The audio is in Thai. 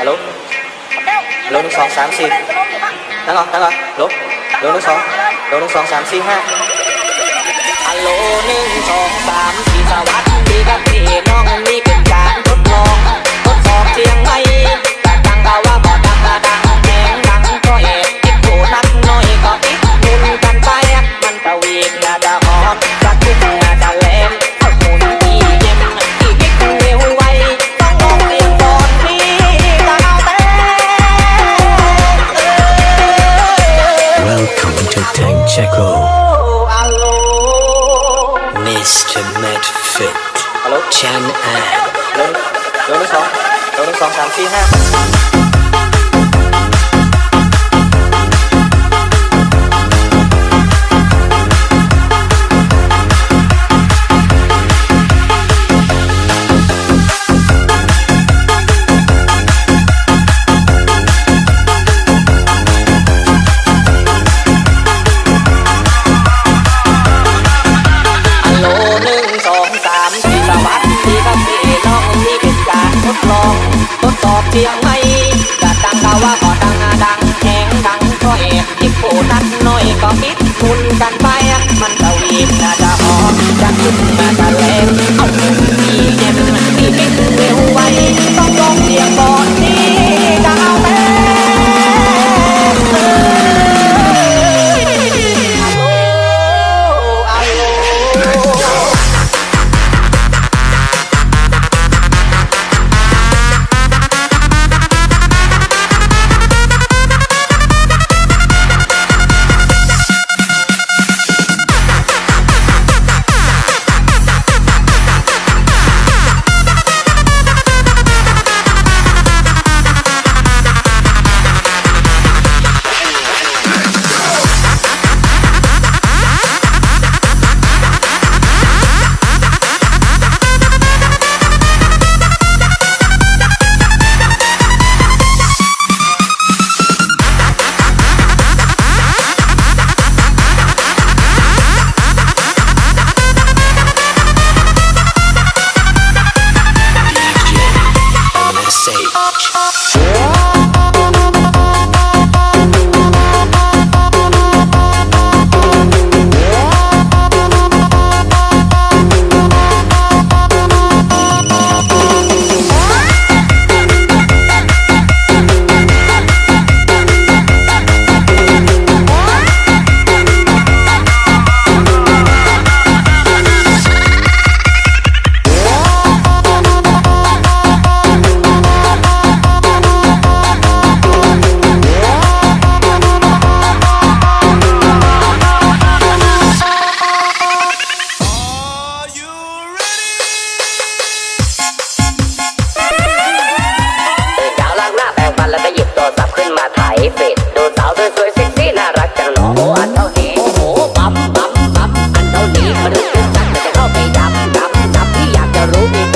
ฮัลโหลโหลหนึ่งสองสามสี่นั่งก่อนั่งก่อโหลโหลหนึ่งสองโหลหนึ่งสองสามสี่ห้าฮัลโหลหนึ่งสอง Pacheco. Hello. Mr. Medfit. Hello. Chan An. หนึ่งสองสามสี่ห้า เสียงไม่จะดังก็ว่าก็ดังดังแหงดังค่อยจิบผู้นั้นน้อยก็คิดมุนกันไป มันสวีทน่จะหอมจะขึ้ มาถ่ายเฟซดูสาวสวยๆเซ็กซี่น่ารักจังเนาะโอ้อันเท่านี้โอ้โหปั๊บปั๊บปั๊มอันเท่านี้มันรู้สึกจัดจะเข้าไปดับดับดับที่อยากจะรู้มีแฟ